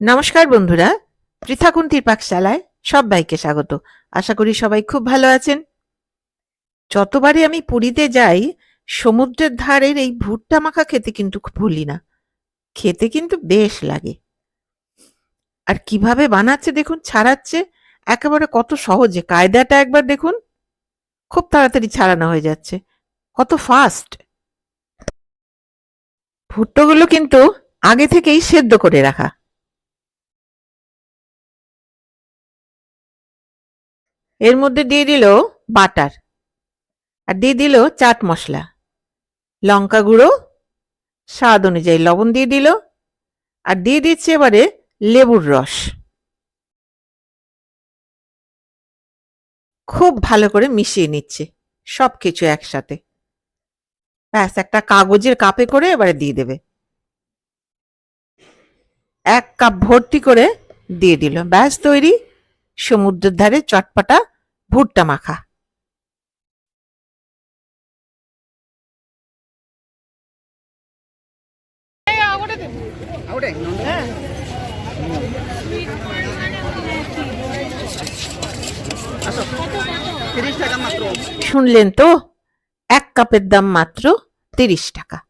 নমস্কার বন্ধুরা পৃথাকুন্তির পাকশালায় সবাইকে স্বাগত। আশা করি সবাই খুব ভালো আছেন। যতবারই আমি পুরীতে যাই, সমুদ্রের ধারের এই ভুট্টা মাখা খেতে কিন্তু ভুলি না। খেতে কিন্তু বেশ লাগে। আর কীভাবে বানাচ্ছে দেখুন, ছাড়াচ্ছে, একেবারে কত সহজে। কায়দাটা একবার দেখুন, খুব তাড়াতাড়ি ছাড়ানো হয়ে যাচ্ছে। কত ফাস্ট ভুট্টোগুলো কিন্তু আগে থেকেই সেদ্ধ করে রাখা। এর মধ্যে দিয়ে দিল বাটার আর দিয়ে দিল চাট মশলা। লঙ্কা গুঁড়ো, স্বাদ অনুযায়ী লবণ দিয়ে দিল আর দিয়ে দিচ্ছে এবারে লেবুর রস। খুব ভালো করে মিশিয়ে নিচ্ছে সব কিছু একসাথে। ব্যাস, একটা কাগজের কাপে করে এবারে দিয়ে দেবে। এক কাপ ভর্তি করে দিয়ে দিল। ব্যাস, তৈরি। সমুদ্রের ধারে চটপটা ভুট্টা মাখা। শুনলেন তো? এক কাপের দাম মাত্র তিরিশ টাকা।